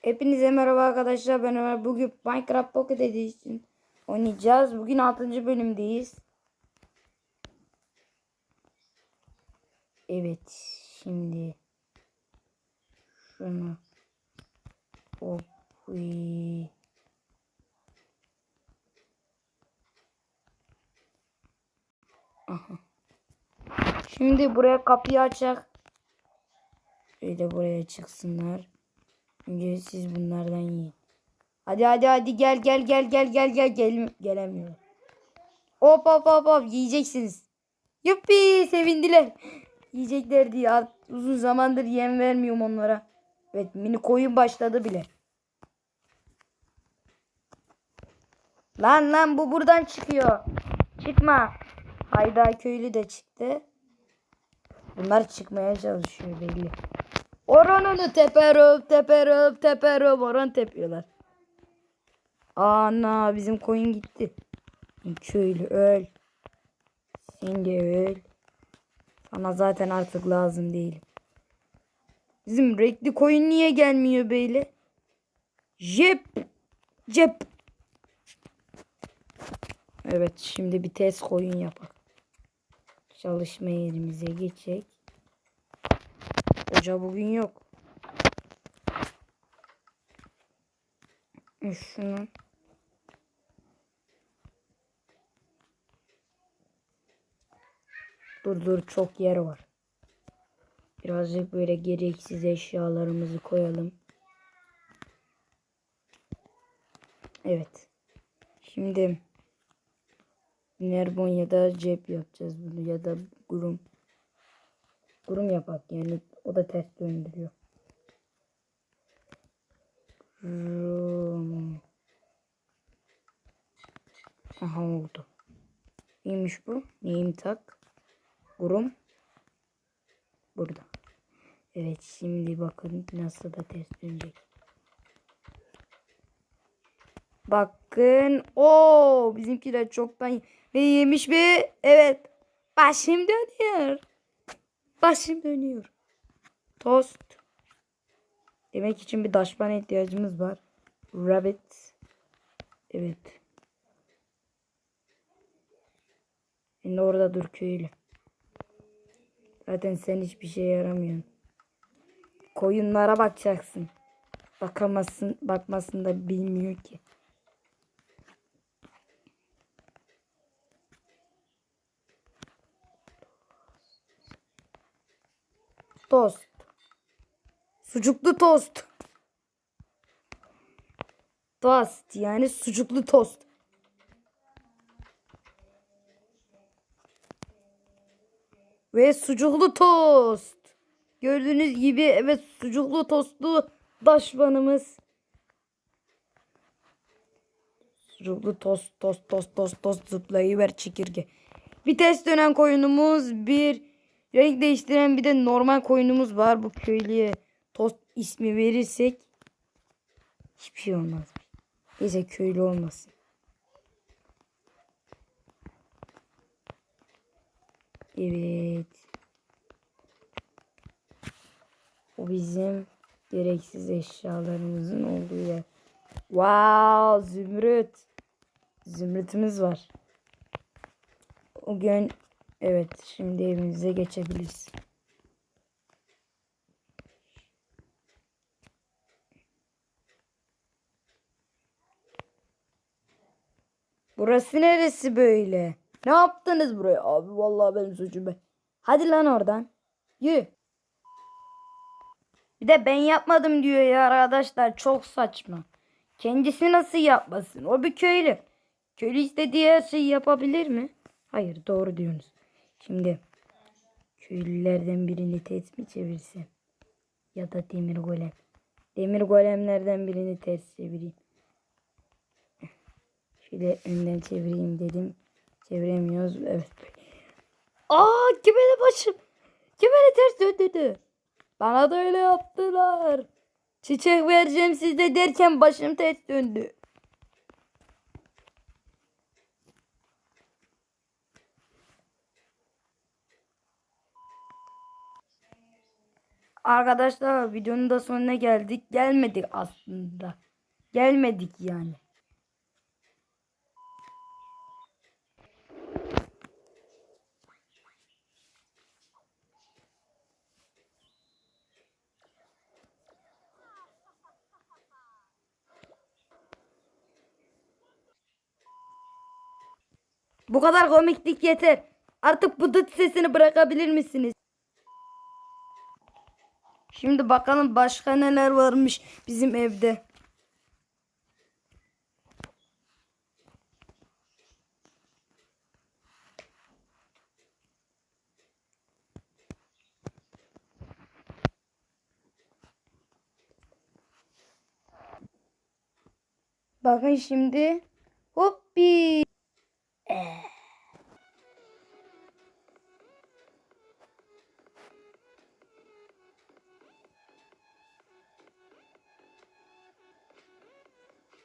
Hepinize merhaba arkadaşlar ben Ömer. Bugün Minecraft Pocket Edition oynayacağız. Bugün 6. bölümdeyiz. Evet şimdi şunu hop. Aha. Şimdi buraya kapıyı açacak. Şöyle buraya çıksınlar. Önce siz bunlardan yiyin. Hadi hadi hadi gel gel gel gel gel gel gel gelemiyor. Hop hop hop hop yiyeceksiniz. Yuppi sevindiler. Yiyecekler diye uzun zamandır yem vermiyorum onlara. Evet mini koyun başladı bile. Lan lan bu buradan çıkıyor. Çıkma. Hayda köylü de çıktı. Bunlar çıkmaya çalışıyor belli. Oranını teperim teperim teperim oran tepiyorlar. Ana bizim koyun gitti. Köylü öl. Sen öl. Sana zaten artık lazım değil. Bizim renkli koyun niye gelmiyor böyle? Jep. Cep. Evet şimdi bir test koyun yapak. Çalışma yerimize geçecek. Hoca bugün yok. E, Şunu. Dur dur çok yer var. Birazcık böyle gereksiz eşyalarımızı koyalım. Evet. Şimdi Nerbon ya da cep yapacağız bunu ya da gurum. Gurum yapak yani o da ters döndürüyor. Rum. Aha oldu. Neymiş bu? Neyim tak? Gurum. Burada. Evet şimdi bakın nasıl da ters dönecek. Bakın. o bizimkiler çoktan ve yemiş ve evet. Başım dönüyor. Başım dönüyor. Tost. Demek için bir daşbana ihtiyacımız var. Rabbit. Evet. Şimdi orada dur köylü. Zaten sen hiçbir şeye yaramıyorsun. Koyunlara bakacaksın. Bakamazsın, bakmasın da bilmiyor ki. Tost. Sucuklu tost. Tost yani sucuklu tost. Ve sucuklu tost. Gördüğünüz gibi evet sucuklu tostlu daşbanımız. Sucuklu tost tost tost tost tost zıplayıver çekirge. Vites dönen koyunumuz bir renk değiştiren bir de normal koyunumuz var. Bu köylüye ismi verirsek hiçbir şey olmaz. Neyse köylü olmasın. Evet. O bizim gereksiz eşyalarımızın olduğu yer. Wow, zümrüt. Zümrütümüz var. O gün evet şimdi evimize geçebiliriz. Burası neresi böyle? Ne yaptınız buraya? Abi vallahi benim suçum ben. Hadi lan oradan. Yürü. Bir de ben yapmadım diyor ya arkadaşlar. Çok saçma. Kendisi nasıl yapmasın? O bir köylü. Köylü istediği her şeyi yapabilir mi? Hayır doğru diyorsunuz. Şimdi köylülerden birini ters mi çevirsem? Ya da demir golem. Demir golemlerden birini ters çevireyim. Şöyle önden çevireyim dedim. Çeviremiyoruz. Evet. Aa kime başım. Kime ters döndürdü. Bana da öyle yaptılar. Çiçek vereceğim size derken başım ters döndü. Arkadaşlar videonun da sonuna geldik. Gelmedik aslında. Gelmedik yani. Bu kadar komiklik yeter. Artık bu dıt sesini bırakabilir misiniz? Şimdi bakalım başka neler varmış bizim evde. Bakın şimdi.